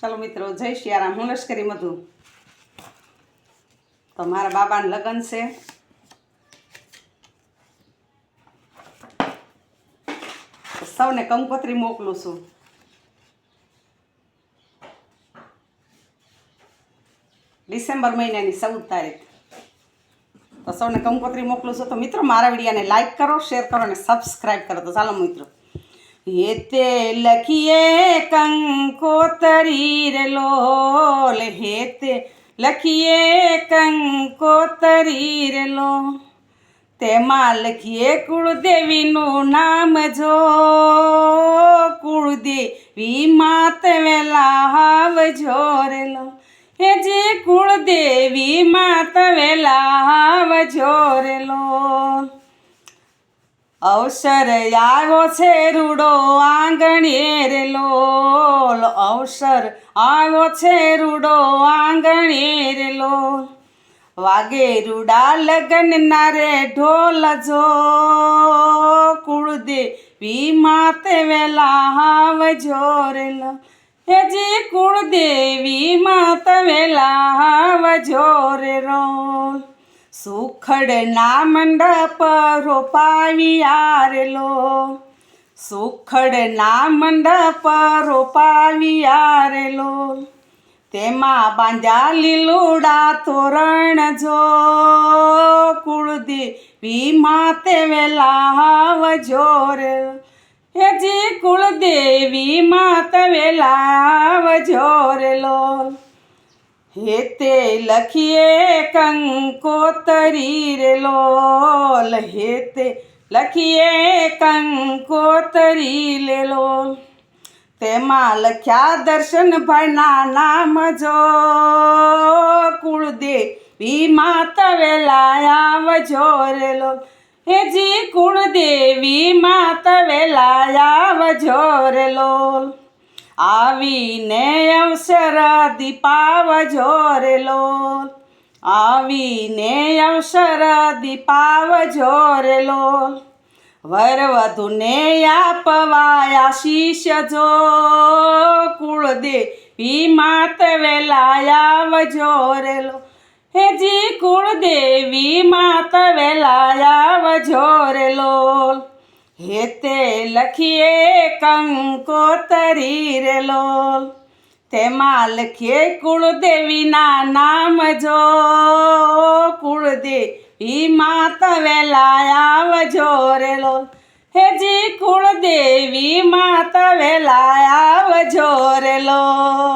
ચાલો મિત્રો, જય શિયારામ. હું લશ્કરી મધુ. તો મારા બાબાને લગ્ન છે. સૌને કંકોત્રી મોકલું છું. ડિસેમ્બર મહિનાની ચૌદ તારીખ. તો સૌને કંકોત્રી મોકલું છું. તો મિત્રો, મારા વિડીયાને લાઈક કરો શેર કરો અને સબસ્ક્રાઈબ કરો. તો ચાલો મિત્રો. હેતે લખીએ કંકોતરી રે લોલ. હેતે લખીએ કંકોતરી રે લો તેમાં લખીએ કુળદેવીનું નામ જો. કુળદેવી માત વેલા હાવ જોરેલો હે જે કુળદેવી માત વેલા હાવ જોરેલો અવસર આવ્યો છે રૂડો આંગણીએ રે લોલ. અવસર આવ્યો છે રૂડો આંગણીએ રે લોલ. વાગે રૂડા લગન ના રે ઢોલ જો કુળદેવી માતે વેલા હાવ જોરેલો હે જી કુળદેવી માત વેલા હાવ જોરે રોલ. સુખડના મંડપ રોપાવી લો સુખડના મંડપ રોપાવી આરેલો. તેમાં બાંધ્યા લીલુડા તોરણ જો. કુળદેવી માતે વેલા જોર. હેજી કુળદેવી માત વેલા હાવ જોરેલો. હેતે લખીએ કંકોતરી રે લોલ. હેતે લખીએ કંકોતરી લે લોલ. તેમાં લખ્યા દર્શન ભાઈના નામ જો. કુળદેવી માતા વેલા આવજો રે લોલ. હેજી કુળદેવી માતા વેલા આવજો રે લોલ. આવીને અવસર દીપાવજો રે લોલ આવીને અવસર દીપાવજો રે લોલ વર વધુને આપવાયા શીશ જો. કુળદેવી માત વેલા આવજો રે લો હેજી કુળદેવી માત વેલા આવજો રે લોલ હેતે લખીએ કંકોતરી રે લોલ. તેમાં લખીએ કુળદેવીના નામ જો. કુળદેવી માત વેલા આવજો રે લોલ. હેજી કુળદેવી માત વેલા આવજો રે લોલ.